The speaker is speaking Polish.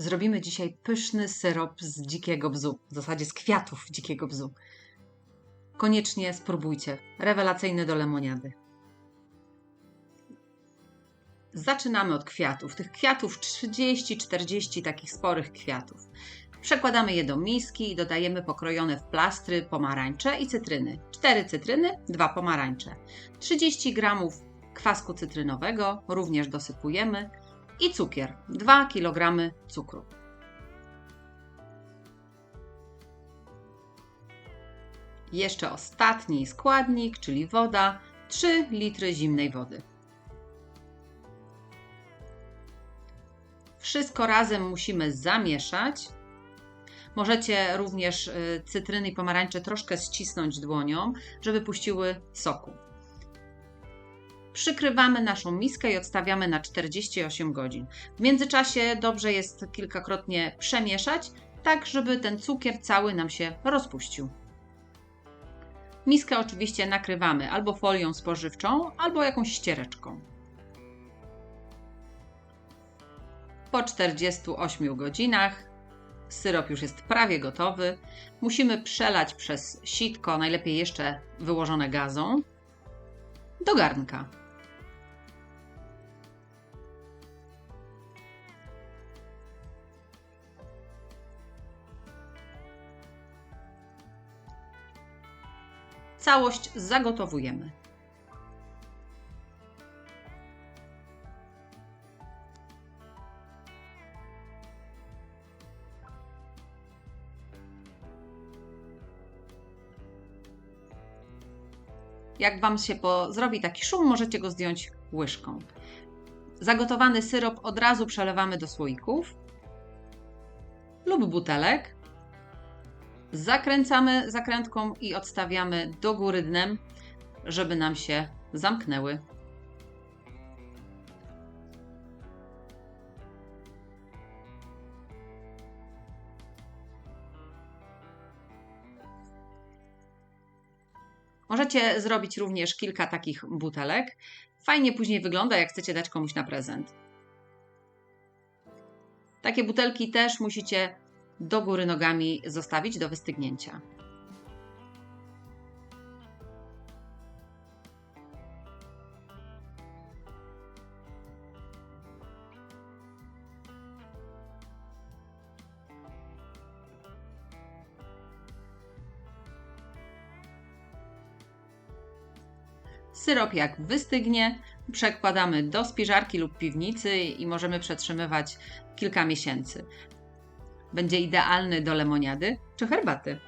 Zrobimy dzisiaj pyszny syrop z dzikiego bzu, w zasadzie z kwiatów dzikiego bzu. Koniecznie spróbujcie. Rewelacyjny do lemoniady. Zaczynamy od kwiatów. Tych kwiatów 30-40 takich sporych kwiatów. Przekładamy je do miski i dodajemy pokrojone w plastry pomarańcze i cytryny. 4 cytryny, 2 pomarańcze. 30 g kwasku cytrynowego również dosypujemy i cukier 2 kg cukru. Jeszcze ostatni składnik, czyli woda, 3 litry zimnej wody. Wszystko razem musimy zamieszać. Możecie również y, cytryny i pomarańcze troszkę ścisnąć dłonią, żeby puściły soku. Przykrywamy naszą miskę i odstawiamy na 48 godzin. W międzyczasie dobrze jest kilkakrotnie przemieszać, tak żeby ten cukier cały nam się rozpuścił. Miskę oczywiście nakrywamy albo folią spożywczą, albo jakąś ściereczką. Po 48 godzinach syrop już jest prawie gotowy. Musimy przelać przez sitko, najlepiej jeszcze wyłożone gazą, do garnka. Całość zagotowujemy. Jak Wam się po, zrobi taki szum, możecie go zdjąć łyżką. Zagotowany syrop od razu przelewamy do słoików lub butelek. Zakręcamy zakrętką i odstawiamy do góry dnem, żeby nam się zamknęły. Możecie zrobić również kilka takich butelek. Fajnie później wygląda, jak chcecie dać komuś na prezent. Takie butelki też musicie do góry nogami zostawić do wystygnięcia. Syrop jak wystygnie, przekładamy do spiżarki lub piwnicy i możemy przetrzymywać kilka miesięcy. Będzie idealny do lemoniady czy herbaty.